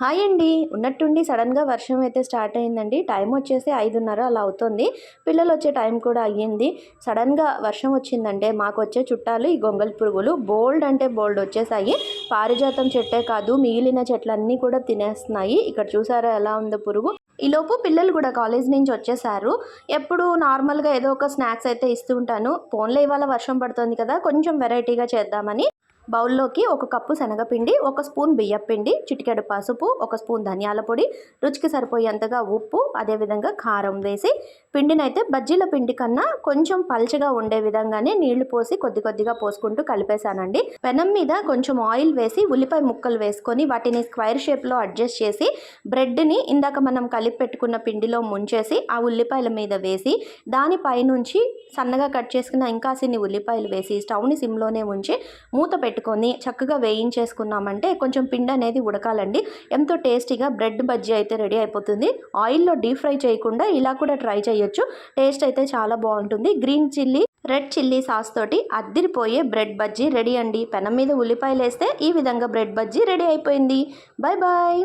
Hi అండి. ఉన్నట్టుండి సడన్గా వర్షం అయితే స్టార్ట్ అయిందండి. టైం వచ్చేసి ఐదున్నర అలా అవుతుంది. పిల్లలు వచ్చే టైం కూడా అయ్యింది. సడన్గా వర్షం వచ్చిందంటే మాకు వచ్చే చుట్టాలు ఈ గొంగల్ పురుగులు. బోల్డ్ అంటే బోల్డ్ వచ్చేసాయి. పారిజాతం చెట్టే కాదు మిగిలిన చెట్లన్నీ కూడా తినేస్తున్నాయి. ఇక్కడ చూసారా ఎలా ఉందో పురుగు? ఈలోపు పిల్లలు కూడా కాలేజ్ నుంచి వచ్చేసారు. ఎప్పుడు నార్మల్గా ఏదో ఒక స్నాక్స్ అయితే ఇస్తూ ఉంటాను. ఫోన్లో ఇవాళ వర్షం పడుతుంది కదా కొంచెం వెరైటీగా చేద్దామని. బౌల్లోకి ఒక కప్పు శనగపిండి ఒక స్పూన్ బియ్యపిండి చిటికెడు పసుపు ఒక స్పూన్ ధనియాల పొడి రుచికి సరిపోయేంతగా ఉప్పు అదేవిధంగా కారం వేసి పిండినైతే బజ్జీల పిండి కన్నా కొంచెం పల్చగా ఉండే విధంగానే నీళ్ళు పోసి కొద్ది కొద్దిగా పోసుకుంటూ కలిపేశానండి. పెనం మీద కొంచెం ఆయిల్ వేసి ఉల్లిపాయ ముక్కలు వేసుకొని వాటిని స్క్వైర్ షేప్లో అడ్జస్ట్ చేసి బ్రెడ్ని ఇందాక మనం కలిపి పెట్టుకున్న పిండిలో ముంచేసి ఆ ఉల్లిపాయల మీద వేసి దానిపైనుంచి సన్నగా కట్ చేసుకున్న ఇంకాసిన్ని ఉల్లిపాయలు వేసి స్టవ్ని సిమ్లోనే ఉంచి మూత పెట్టి పెట్టుకొని చక్కగా వేయించేసుకున్నామంటే కొంచెం పిండి అనేది ఉడకాలండి. ఎంతో టేస్టీగా బ్రెడ్ బజ్జీ అయితే రెడీ అయిపోతుంది. ఆయిల్లో డీప్ ఫ్రై చేయకుండా ఇలా కూడా ట్రై చేయొచ్చు. టేస్ట్ అయితే చాలా బాగుంటుంది. Green chilli red chilli sauce తోటి అద్దిరిపోయే బ్రెడ్ బజ్జీ రెడీ అండి. పెనం మీద ఉల్లిపాయలు వేస్తే ఈ విధంగా బ్రెడ్ బజ్జీ రెడీ అయిపోయింది. Bye bye